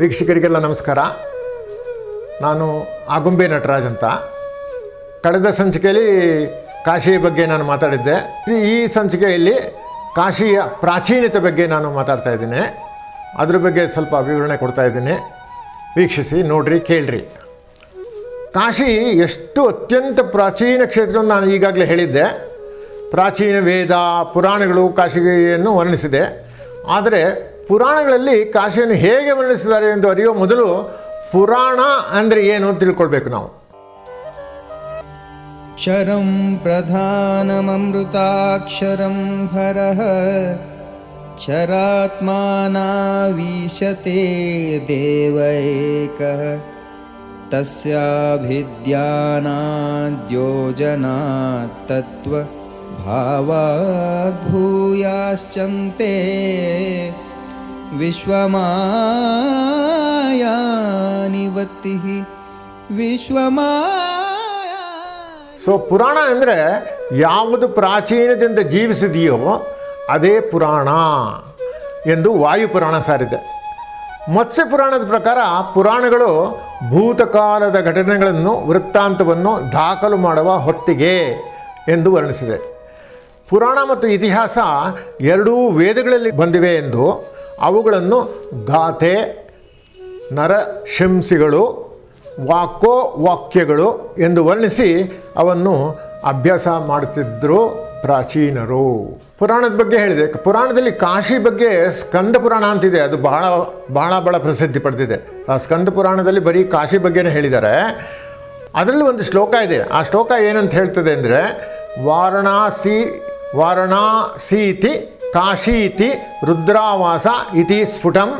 ವೀಕ್ಷಕರಿಗೆಲ್ಲ ನಮಸ್ಕಾರ. ನಾನು ಆಗುಂಬೆ ನಟರಾಜ್ ಅಂತ. ಕಳೆದ ಸಂಚಿಕೆಯಲ್ಲಿ ಕಾಶಿಯ ಬಗ್ಗೆ ನಾನು ಮಾತಾಡಿದ್ದೆ. ಈ- ಸಂಚಿಕೆಯಲ್ಲಿ ಕಾಶಿಯ ಪ್ರಾಚೀನತೆ ಬಗ್ಗೆ ನಾನು ಮಾತಾಡ್ತಾ ಇದ್ದೀನಿ. ಅದ್ರ ಬಗ್ಗೆ ಸ್ವಲ್ಪ ವಿವರಣೆ ಕೊಡ್ತಾ ಇದ್ದೀನಿ. ವೀಕ್ಷಿಸಿ, ನೋಡ್ರಿ, ಕೇಳ್ರಿ. ಕಾಶಿ ಎಷ್ಟು ಅತ್ಯಂತ ಪ್ರಾಚೀನ ಕ್ಷೇತ್ರ ನಾನು ಈಗಾಗಲೇ ಹೇಳಿದ್ದೆ. ಪ್ರಾಚೀನ ವೇದ, ಪುರಾಣಗಳು ಕಾಶಿಯನ್ನು ವರ್ಣಿಸಿದೆ. ಆದರೆ ಪುರಾಣಗಳಲ್ಲಿ ಕಾಶಿಯನ್ನು ಹೇಗೆ ವರ್ಣಿಸಿದ್ದಾರೆ ಎಂದು ಅರಿಯುವ ಮೊದಲು ಪುರಾಣ ಅಂದರೆ ಏನು ಅಂತ ತಿಳ್ಕೊಳ್ಬೇಕು ನಾವು क्षरं प्रधानममृताक्षरं हरः क्षरात्मानावीशते देव एकः तस्याभिद्यानाद्योजनात् ವಿಶ್ವಮಾಯಾ ವಿಶ್ವಮಾಯ ಸೊ ಪುರಾಣ ಅಂದರೆ ಯಾವುದು ಪ್ರಾಚೀನದಿಂದ ಜೀವಿಸಿದೆಯೋ ಅದೇ ಪುರಾಣ ಎಂದು ವಾಯುಪುರಾಣ ಸಾರಿದೆ. ಮತ್ಸ್ಯ ಪುರಾಣದ ಪ್ರಕಾರ ಪುರಾಣಗಳು ಭೂತಕಾಲದ ಘಟನೆಗಳನ್ನು, ವೃತ್ತಾಂತವನ್ನು ದಾಖಲು ಮಾಡುವ ಹೊತ್ತಿಗೆ ಎಂದು ವರ್ಣಿಸಿದೆ. ಪುರಾಣ ಮತ್ತು ಇತಿಹಾಸ ಎರಡೂ ವೇದಗಳಲ್ಲಿ ಬಂದಿವೆ ಎಂದು ಅವುಗಳನ್ನು ಗಾಥೆ, ನರಶಿಂಸಿಗಳು, ವಾಕೋ ವಾಕ್ಯಗಳು ಎಂದು ವರ್ಣಿಸಿ ಅವನ್ನು ಅಭ್ಯಾಸ ಮಾಡುತ್ತಿದ್ದರು ಪ್ರಾಚೀನರು. ಪುರಾಣದ ಬಗ್ಗೆ ಹೇಳಿದೆ. ಪುರಾಣದಲ್ಲಿ ಕಾಶಿ ಬಗ್ಗೆ ಸ್ಕಂದ ಪುರಾಣ ಅಂತಿದೆ. ಅದು ಬಹಳ ಬಹಳ ಬಹಳ ಪ್ರಸಿದ್ಧಿ ಪಡೆದಿದೆ. ಆ ಸ್ಕಂದ ಪುರಾಣದಲ್ಲಿ ಬರೀ ಕಾಶಿ ಬಗ್ಗೆನೇ ಹೇಳಿದ್ದಾರೆ. ಅದರಲ್ಲಿ ಒಂದು ಶ್ಲೋಕ ಇದೆ. ಆ ಶ್ಲೋಕ ಏನಂತ ಹೇಳ್ತದೆ ಅಂದರೆ, ವಾರಣಾಸಿ, ವಾರಣಾಸೀತಿ ಕಾಶೀತಿ ರುದ್ರಾವಾಸ ಇತಿ ಸ್ಫುಟಂ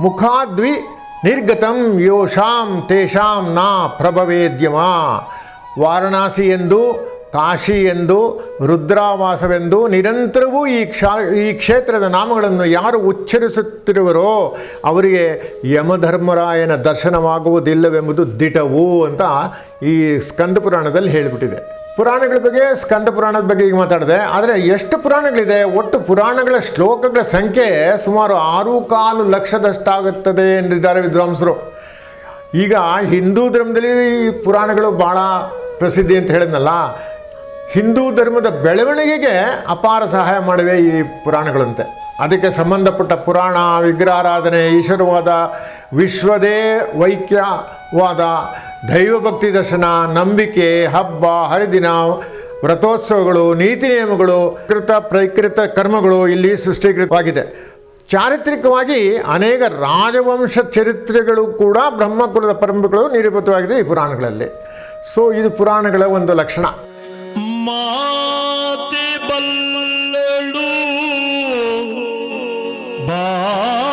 ಮುಖಾದ್ವಿ ನಿರ್ಗತಂ ಯೋಷಾಂ ತೇಷಾಂ ನಾ ಪ್ರಭವೇದ್ಯಮ ವಾರಣಾಸಿ ಎಂದು ಕಾಶಿ ಎಂದು ರುದ್ರಾವಾಸವೆಂದು ನಿರಂತರವೂ ಈ ಕ್ಷಾ ಈ ಕ್ಷೇತ್ರದ ನಾಮಗಳನ್ನು ಯಾರು ಉಚ್ಚರಿಸುತ್ತಿರುವರೋ ಅವರಿಗೆ ಯಮಧರ್ಮರಾಯನ ದರ್ಶನವಾಗುವುದಿಲ್ಲವೆಂಬುದು ದಿಟವು ಅಂತ ಈ ಸ್ಕಂದ ಪುರಾಣದಲ್ಲಿ ಹೇಳಿಬಿಟ್ಟಿದೆ ಪುರಾಣಗಳ ಬಗ್ಗೆ, ಸ್ಕಂದ ಪುರಾಣದ ಬಗ್ಗೆ ಈಗ ಮಾತಾಡಿದೆ. ಆದರೆ ಎಷ್ಟು ಪುರಾಣಗಳಿದೆ? ಒಟ್ಟು ಪುರಾಣಗಳ ಶ್ಲೋಕಗಳ ಸಂಖ್ಯೆ ಸುಮಾರು ಆರು ಕಾಲು ಲಕ್ಷದಷ್ಟಾಗುತ್ತದೆ ಎಂದಿದ್ದಾರೆ ವಿದ್ವಾಂಸರು. ಈಗ ಹಿಂದೂ ಧರ್ಮದಲ್ಲಿ ಪುರಾಣಗಳು ಭಾಳ ಪ್ರಸಿದ್ಧಿ ಅಂತ ಹೇಳಿದ್ನಲ್ಲ, ಹಿಂದೂ ಧರ್ಮದ ಬೆಳವಣಿಗೆಗೆ ಅಪಾರ ಸಹಾಯ ಮಾಡಿವೆ ಈ ಪುರಾಣಗಳಂತೆ. ಅದಕ್ಕೆ ಸಂಬಂಧಪಟ್ಟ ಪುರಾಣ, ವಿಗ್ರಹಾರಾಧನೆ, ಈಶ್ವರವಾದ, ವಿಶ್ವದೇ ವೈಕ್ಯವಾದ ದೈವಭಕ್ತಿ ದರ್ಶನ, ನಂಬಿಕೆ, ಹಬ್ಬ, ಹರಿದಿನ, ವ್ರತೋತ್ಸವಗಳು, ನೀತಿ ನಿಯಮಗಳು, ಕೃತ ಪ್ರಕೃತ ಕರ್ಮಗಳು ಇಲ್ಲಿ ಸೃಷ್ಟೀಕೃತವಾಗಿದೆ. ಚಾರಿತ್ರಿಕವಾಗಿ ಅನೇಕ ರಾಜವಂಶ ಚರಿತ್ರೆಗಳು ಕೂಡ ಬ್ರಹ್ಮಕುಲದ ಪರಂಪರೆಗಳು ನಿರೂಪಿತವಾಗಿದೆ ಈ ಪುರಾಣಗಳಲ್ಲಿ. ಸೊ ಇದು ಪುರಾಣಗಳ ಒಂದು ಲಕ್ಷಣ. ಬಾರ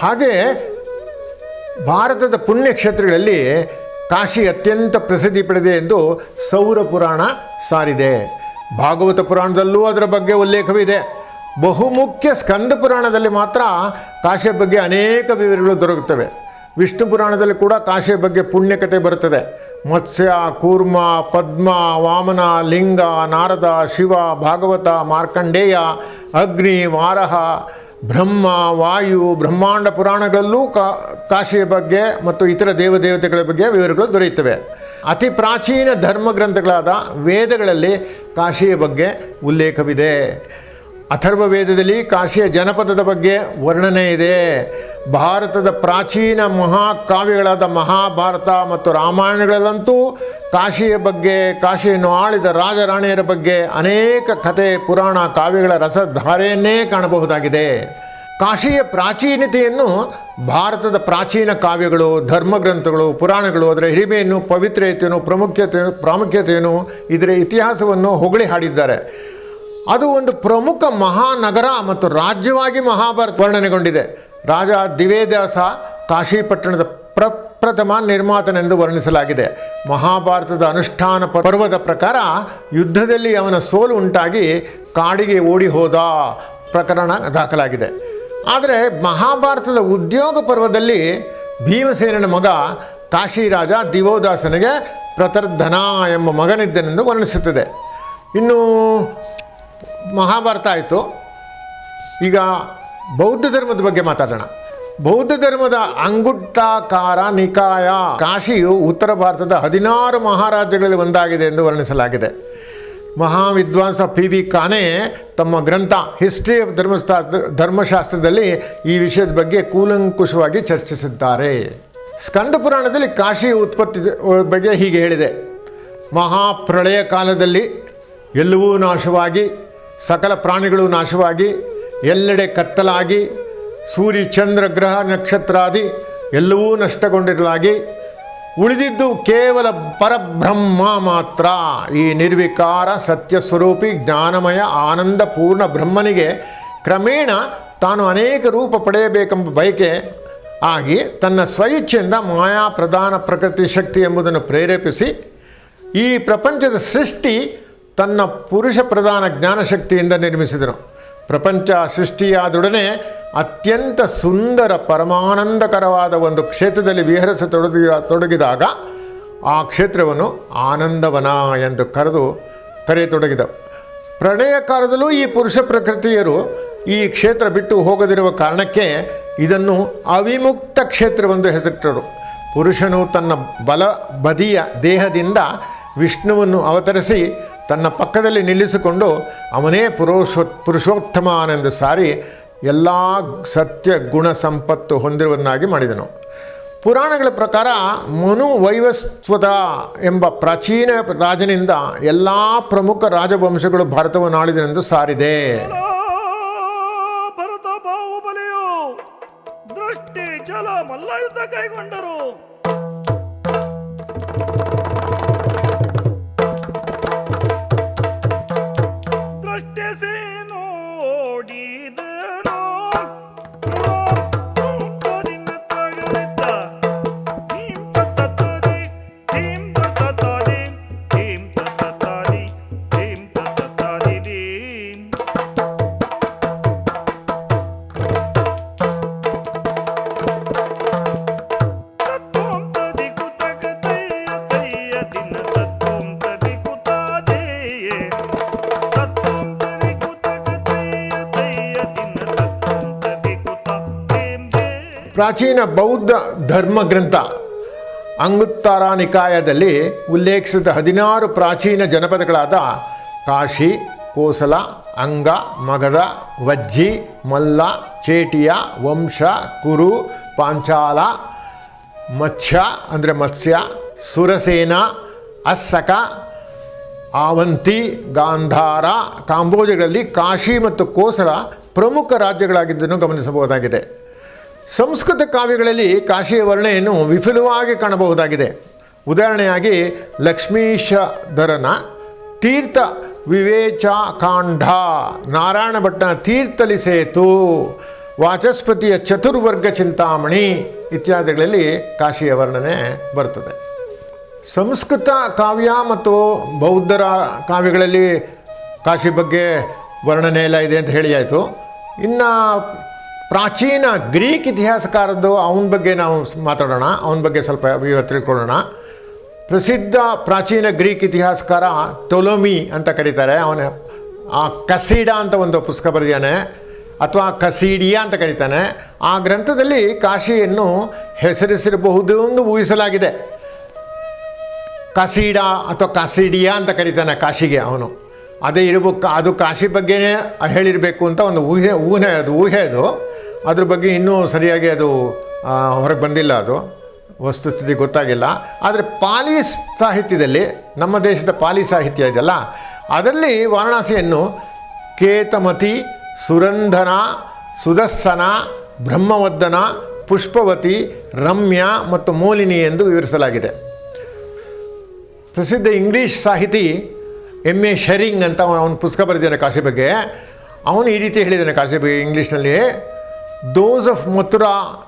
ಹಾಗೆ ಭಾರತದ ಪುಣ್ಯಕ್ಷೇತ್ರಗಳಲ್ಲಿ ಕಾಶಿ ಅತ್ಯಂತ ಪ್ರಸಿದ್ಧಿ ಪಡೆದಿದೆ ಎಂದು ಸೌರ ಪುರಾಣ ಸಾರಿದೆ. ಭಾಗವತ ಪುರಾಣದಲ್ಲೂ ಅದರ ಬಗ್ಗೆ ಉಲ್ಲೇಖವಿದೆ. ಬಹುಮುಖ್ಯ ಸ್ಕಂದ ಪುರಾಣದಲ್ಲಿ ಮಾತ್ರ ಕಾಶಿಯ ಬಗ್ಗೆ ಅನೇಕ ವಿವರಗಳು ದೊರಕುತ್ತವೆ. ವಿಷ್ಣು ಪುರಾಣದಲ್ಲಿ ಕೂಡ ಕಾಶಿಯ ಬಗ್ಗೆ ಪುಣ್ಯಕತೆ ಬರುತ್ತದೆ. ಮತ್ಸ್ಯ, ಕೂರ್ಮ, ಪದ್ಮ, ವಾಮನ, ಲಿಂಗ, ನಾರದ, ಶಿವ, ಭಾಗವತ, ಮಾರ್ಕಂಡೇಯ, ಅಗ್ನಿ, ವಾರಹ ಬ್ರಹ್ಮ, ವಾಯು, ಬ್ರಹ್ಮಾಂಡ ಪುರಾಣಗಳಲ್ಲೂ ಕಾ, ಕಾಶಿಯ ಬಗ್ಗೆ ಮತ್ತು ಇತರ ದೇವದೇವತೆಗಳ ಬಗ್ಗೆ ವಿವರಗಳು ದೊರೆಯುತ್ತವೆ. ಅತಿ ಪ್ರಾಚೀನ ಧರ್ಮ ಗ್ರಂಥಗಳಾದ ವೇದಗಳಲ್ಲಿ ಕಾಶಿಯ ಬಗ್ಗೆ ಉಲ್ಲೇಖವಿದೆ. ಅಥರ್ವ ವೇದದಲ್ಲಿ ಕಾಶಿಯ ಜನಪದದ ಬಗ್ಗೆ ವರ್ಣನೆ ಇದೆ. ಭಾರತದ ಪ್ರಾಚೀನ ಮಹಾಕಾವ್ಯಗಳಾದ ಮಹಾಭಾರತ ಮತ್ತು ರಾಮಾಯಣಗಳಲ್ಲಂತೂ ಕಾಶಿಯ ಬಗ್ಗೆ, ಕಾಶಿಯನ್ನು ಆಳಿದ ರಾಜರಾಣಿಯರ ಬಗ್ಗೆ ಅನೇಕ ಕಥೆ, ಪುರಾಣ ಕಾವ್ಯಗಳ ರಸಧಾರೆಯನ್ನೇ ಕಾಣಬಹುದಾಗಿದೆ. ಕಾಶಿಯ ಪ್ರಾಚೀನತೆಯನ್ನು ಭಾರತದ ಪ್ರಾಚೀನ ಕಾವ್ಯಗಳು, ಧರ್ಮಗ್ರಂಥಗಳು, ಪುರಾಣಗಳು, ಅದರ ಹಿರಿಮೆಯನ್ನು ಪವಿತ್ರತೆಯನ್ನು ಪ್ರಾಮುಖ್ಯತೆ ಪ್ರಾಮುಖ್ಯತೆಯನ್ನು ಇದರ ಇತಿಹಾಸವನ್ನು ಹೊಗಳಿ ಹಾಡಿದ್ದಾರೆ. ಅದು ಒಂದು ಪ್ರಮುಖ ಮಹಾನಗರ ಮತ್ತು ರಾಜ್ಯವಾಗಿ ಮಹಾಭಾರತ ವರ್ಣನೆಗೊಂಡಿದೆ. ರಾಜ ದಿವೇದಾಸ ಕಾಶಿಪಟ್ಟಣದ ಪ್ರಪ್ರಥಮ ನಿರ್ಮಾತನೆಂದು ವರ್ಣಿಸಲಾಗಿದೆ. ಮಹಾಭಾರತದ ಅನುಷ್ಠಾನ ಪರ್ವದ ಪ್ರಕಾರ ಯುದ್ಧದಲ್ಲಿ ಅವನ ಸೋಲು ಉಂಟಾಗಿ ಕಾಡಿಗೆ ಓಡಿ ಹೋದ ಪ್ರಕರಣ ದಾಖಲಾಗಿದೆ. ಆದರೆ ಮಹಾಭಾರತದ ಉದ್ಯೋಗ ಪರ್ವದಲ್ಲಿ ಭೀಮಸೇನನ ಮಗ ಕಾಶಿ ರಾಜ ದಿವೋದಾಸನಿಗೆ ಪ್ರತರ್ಧನ ಎಂಬ ಮಗನಿದ್ದನೆಂದು ವರ್ಣಿಸುತ್ತದೆ. ಇನ್ನು ಮಹಾಭಾರತ ಆಯಿತು. ಈಗ ಬೌದ್ಧ ಧರ್ಮದ ಬಗ್ಗೆ ಮಾತಾಡೋಣ. ಬೌದ್ಧ ಧರ್ಮದ ಅಂಗುಟ್ಟಾಕಾರ ನಿಕಾಯ ಕಾಶಿಯು ಉತ್ತರ ಭಾರತದ ಹದಿನಾರು ಮಹಾರಾಜ್ಯಗಳಲ್ಲಿ ಒಂದಾಗಿದೆ ಎಂದು ವರ್ಣಿಸಲಾಗಿದೆ. ಮಹಾವಿದ್ವಾಂಸ ಪಿ ವಿ ಕಾನೆ ತಮ್ಮ ಗ್ರಂಥ ಹಿಸ್ಟ್ರಿ ಆಫ್ ಧರ್ಮಶಾಸ್ತ್ರ ಧರ್ಮಶಾಸ್ತ್ರದಲ್ಲಿ ಈ ವಿಷಯದ ಬಗ್ಗೆ ಕೂಲಂಕುಷವಾಗಿ ಚರ್ಚಿಸಿದ್ದಾರೆ. ಸ್ಕಂದ ಪುರಾಣದಲ್ಲಿ ಕಾಶಿ ಉತ್ಪತ್ತಿ ಬಗ್ಗೆ ಹೀಗೆ ಹೇಳಿದೆ. ಮಹಾಪ್ರಳಯ ಕಾಲದಲ್ಲಿ ಎಲ್ಲವೂ ನಾಶವಾಗಿ, ಸಕಲ ಪ್ರಾಣಿಗಳು ನಾಶವಾಗಿ ಎಲ್ಲೆಡೆ ಕತ್ತಲಾಗಿ, ಸೂರ್ಯ ಚಂದ್ರ ಗ್ರಹ ನಕ್ಷತ್ರಾದಿ ಎಲ್ಲವೂ ನಷ್ಟಗೊಂಡಿರಲಾಗಿ, ಉಳಿದಿದ್ದು ಕೇವಲ ಪರಬ್ರಹ್ಮ ಮಾತ್ರ. ಈ ನಿರ್ವಿಕಾರ ಸತ್ಯ ಸ್ವರೂಪಿ ಜ್ಞಾನಮಯ, ಆನಂದಪೂರ್ಣ ಬ್ರಹ್ಮನಿಗೆ ಕ್ರಮೇಣ ತಾನು ಅನೇಕ ರೂಪ ಪಡೆಯಬೇಕೆಂಬ ಬಯಕೆ ಆಗಿ ತನ್ನ ಸ್ವಇಚ್ಛೆಯಿಂದ ಮಾಯಾ ಪ್ರಧಾನ ಪ್ರಕೃತಿ ಶಕ್ತಿ ಎಂಬುದನ್ನು ಪ್ರೇರೇಪಿಸಿ, ಈ ಪ್ರಪಂಚದ ಸೃಷ್ಟಿ ತನ್ನ ಪುರುಷ ಪ್ರಧಾನ ಜ್ಞಾನಶಕ್ತಿಯಿಂದ ನಿರ್ಮಿಸಿದನು. ಪ್ರಪಂಚ ಸೃಷ್ಟಿಯಾದೊಡನೆ ಅತ್ಯಂತ ಸುಂದರ, ಪರಮಾನಂದಕರವಾದ ಒಂದು ಕ್ಷೇತ್ರದಲ್ಲಿ ವಿಹರಿಸತೊಡಗಿದ ತೊಡಗಿದಾಗ ಆ ಕ್ಷೇತ್ರವನ್ನು ಆನಂದವನ ಎಂದು ಕರೆದು ಕರೆಯತೊಡಗಿದವು. ಪ್ರಣಯ ಕಾಲದಲ್ಲೂ ಈ ಪುರುಷ ಪ್ರಕೃತಿಯರು ಈ ಕ್ಷೇತ್ರ ಬಿಟ್ಟು ಹೋಗದಿರುವ ಕಾರಣಕ್ಕೆ ಇದನ್ನು ಅವಿಮುಕ್ತ ಕ್ಷೇತ್ರವೆಂದು ಹೆಸರಿಟ್ಟರು. ಪುರುಷನು ತನ್ನ ಬಲ ಬದಿಯ ದೇಹದಿಂದ ವಿಷ್ಣುವನ್ನು ಅವತರಿಸಿ ತನ್ನ ಪಕ್ಕದಲ್ಲಿ ನಿಲ್ಲಿಸಿಕೊಂಡು ಅವನೇ ಪುರುಷೋ, ಪುರುಷೋತ್ತಮನೆಂದು ಸಾರಿ ಎಲ್ಲ ಸತ್ಯ ಗುಣ ಸಂಪತ್ತು ಹೊಂದಿರುವನ್ನಾಗಿ ಮಾಡಿದನು. ಪುರಾಣಗಳ ಪ್ರಕಾರ ಮನು ವೈವಸ್ವತ ಎಂಬ ಪ್ರಾಚೀನ ರಾಜನಿಂದ ಎಲ್ಲ ಪ್ರಮುಖ ರಾಜವಂಶಗಳು ಭಾರತವನ್ನು ಆಳಿದನೆಂದು ಸಾರಿದೆ. ಕೈಗೊಂಡರು. ಪ್ರಾಚೀನ ಬೌದ್ಧ ಧರ್ಮ ಗ್ರಂಥ ಅಂಗುತ್ತಾರ ನಿಕಾಯದಲ್ಲಿ ಉಲ್ಲೇಖಿಸಿದ ಹದಿನಾರು ಪ್ರಾಚೀನ ಜನಪದಗಳಾದ ಕಾಶಿ, ಕೋಸಲ, ಅಂಗ, ಮಗಧ, ವಜ್ಜಿ, ಮಲ್ಲ, ಚೇಟಿಯ, ವಂಶ, ಕುರು, ಪಾಂಚಾಲ, ಮತ್ಸ್ಯ, ಅಂದರೆ ಮತ್ಸ್ಯ, ಸುರಸೇನ, ಅಸ್ಸಕ, ಆವಂತಿ, ಗಾಂಧಾರ, ಕಾಂಬೋಜಗಳಲ್ಲಿ ಕಾಶಿ ಮತ್ತು ಕೋಸಲ ಪ್ರಮುಖ ರಾಜ್ಯಗಳಾಗಿದ್ದನ್ನು ಗಮನಿಸಬಹುದಾಗಿದೆ. ಸಂಸ್ಕೃತ ಕಾವ್ಯಗಳಲ್ಲಿ ಕಾಶಿಯ ವರ್ಣೆಯನ್ನು ವಿಫುಲವಾಗಿ ಕಾಣಬಹುದಾಗಿದೆ. ಉದಾಹರಣೆಯಾಗಿ ಲಕ್ಷ್ಮೀಶಧರನ ತೀರ್ಥ ವಿವೇಚಕಾಂಡ, ನಾರಾಯಣ ಭಟ್ಟನ ತೀರ್ಥಲಿ ಸೇತು, ವಾಚಸ್ಪತಿಯ ಚತುರ್ವರ್ಗ ಚಿಂತಾಮಣಿ ಇತ್ಯಾದಿಗಳಲ್ಲಿ ಕಾಶಿಯ ವರ್ಣನೆ ಬರ್ತದೆ. ಸಂಸ್ಕೃತ ಕಾವ್ಯ ಮತ್ತು ಬೌದ್ಧರ ಕಾವ್ಯಗಳಲ್ಲಿ ಕಾಶಿ ಬಗ್ಗೆ ವರ್ಣನೆ ಎಲ್ಲ ಇದೆ ಅಂತ ಹೇಳಿ ಆಯಿತು. ಇನ್ನು ಪ್ರಾಚೀನ ಗ್ರೀಕ್ ಇತಿಹಾಸಕಾರದ್ದು, ಅವನ ಬಗ್ಗೆ ನಾವು ಮಾತಾಡೋಣ, ಅವನ ಬಗ್ಗೆ ಸ್ವಲ್ಪ ಇವತ್ತು ತಿಳ್ಕೊಳ್ಳೋಣ. ಪ್ರಸಿದ್ಧ ಪ್ರಾಚೀನ ಗ್ರೀಕ್ ಇತಿಹಾಸಕಾರ ಟೊಲೋಮಿ ಅಂತ ಕರೀತಾರೆ. ಅವನ, ಆ ಕಸೀಡಾ ಅಂತ ಒಂದು ಪುಸ್ತಕ ಬರೆದಿದ್ದಾನೆ, ಅಥವಾ ಕಸೀಡಿಯಾ ಅಂತ ಕರೀತಾನೆ. ಆ ಗ್ರಂಥದಲ್ಲಿ ಕಾಶಿಯನ್ನು ಹೆಸರಿಸಿರಬಹುದು ಎಂದು ಊಹಿಸಲಾಗಿದೆ. ಕಸೀಡಾ ಅಥವಾ ಕಾಸಿಡಿಯಾ ಅಂತ ಕರೀತಾನೆ ಕಾಶಿಗೆ ಅವನು. ಅದೇ ಇರಬೇಕು ಅದು ಕಾಶಿ ಬಗ್ಗೆನೇ ಹೇಳಿರಬೇಕು ಅಂತ ಒಂದು ಊಹೆ ಊಹೆ, ಅದು ಊಹೆ ಅದು. ಅದ್ರ ಬಗ್ಗೆ ಇನ್ನೂ ಸರಿಯಾಗಿ ಅದು ಹೊರಗೆ ಬಂದಿಲ್ಲ ಅದು. ವಸ್ತುಸ್ಥಿತಿ ಗೊತ್ತಾಗಿಲ್ಲ. ಆದರೆ ಪಾಲಿ ಸಾಹಿತ್ಯದಲ್ಲಿ, ನಮ್ಮ ದೇಶದ ಪಾಲಿ ಸಾಹಿತ್ಯ ಇದೆಯಲ್ಲ, ಅದರಲ್ಲಿ ವಾರಣಾಸಿಯನ್ನು ಕೇತಮತಿ, ಸುರಂಧನ, ಸುದರ್ಶನ, ಬ್ರಹ್ಮವರ್ಧನ, ಪುಷ್ಪವತಿ, ರಮ್ಯ ಮತ್ತು ಮೋಲಿನಿ ಎಂದು ವಿವರಿಸಲಾಗಿದೆ. ಪ್ರಸಿದ್ಧ ಇಂಗ್ಲೀಷ್ ಸಾಹಿತಿ ಎಂ ಎ ಶರಿಂಗ್ ಅಂತ ಅವನು ಪುಸ್ತಕ ಬರೆದಿದ್ದಾನೆ ಕಾಶಿ ಬಗ್ಗೆ. ಅವನು ಈ ರೀತಿ ಹೇಳಿದ್ದಾನೆ ಕಾಶಿ ಬಗ್ಗೆ ಇಂಗ್ಲೀಷ್ನಲ್ಲಿ Those of Mathura,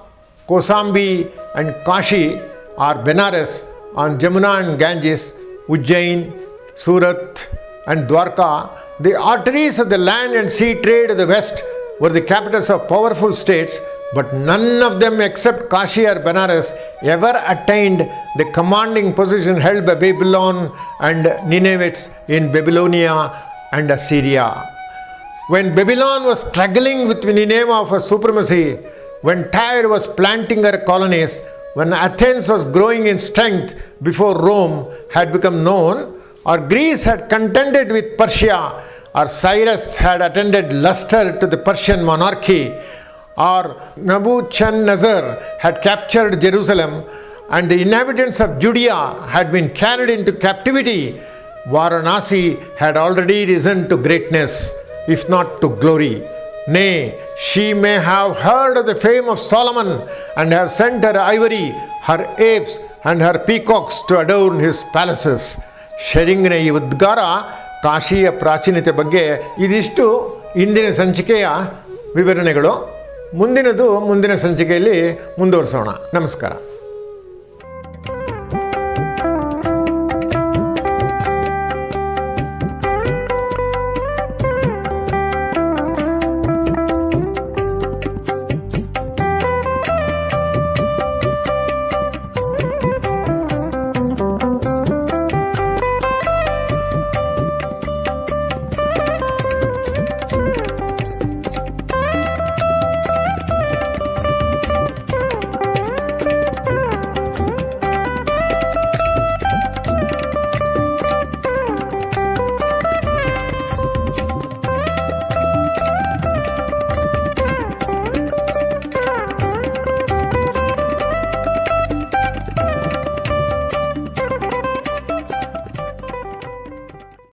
Kosambi, and Kashi are Benares on Jamuna and Ganges, Ujjain, Surat, and Dwarka. The arteries of the land and sea trade of the West were the capitals of powerful states, but none of them except Kashi or Benares ever attained the commanding position held by Babylon and Ninevites in Babylonia and Assyria. When Babylon was struggling with the name of her supremacy, when Tyre was planting her colonies, when Athens was growing in strength before Rome had become known, or Greece had contended with Persia, or Cyrus had attended luster to the Persian monarchy, or Nebuchadnezzar had captured Jerusalem, and the inhabitants of Judea had been carried into captivity, Varanasi had already risen to greatness, if not to glory. Nay, she may have heard of the fame of Solomon and have sent her ivory, her apes, and her peacocks to adorn his palaces. ಶರಿಂಗ್ನ ಈ ಉದ್ಗಾರ ಕಾಶಿಯ ಪ್ರಾಚೀನತೆ ಬಗ್ಗೆ ಇದಿಷ್ಟು ಇಂದಿನ ಸಂಚಿಕೆಯ ವಿವರಣೆಗಳು ಮುಂದಿನದು ಮುಂದಿನ ಸಂಚಿಕೆಯಲ್ಲಿ ಮುಂದುವರಿಸೋಣ ನಮಸ್ಕಾರ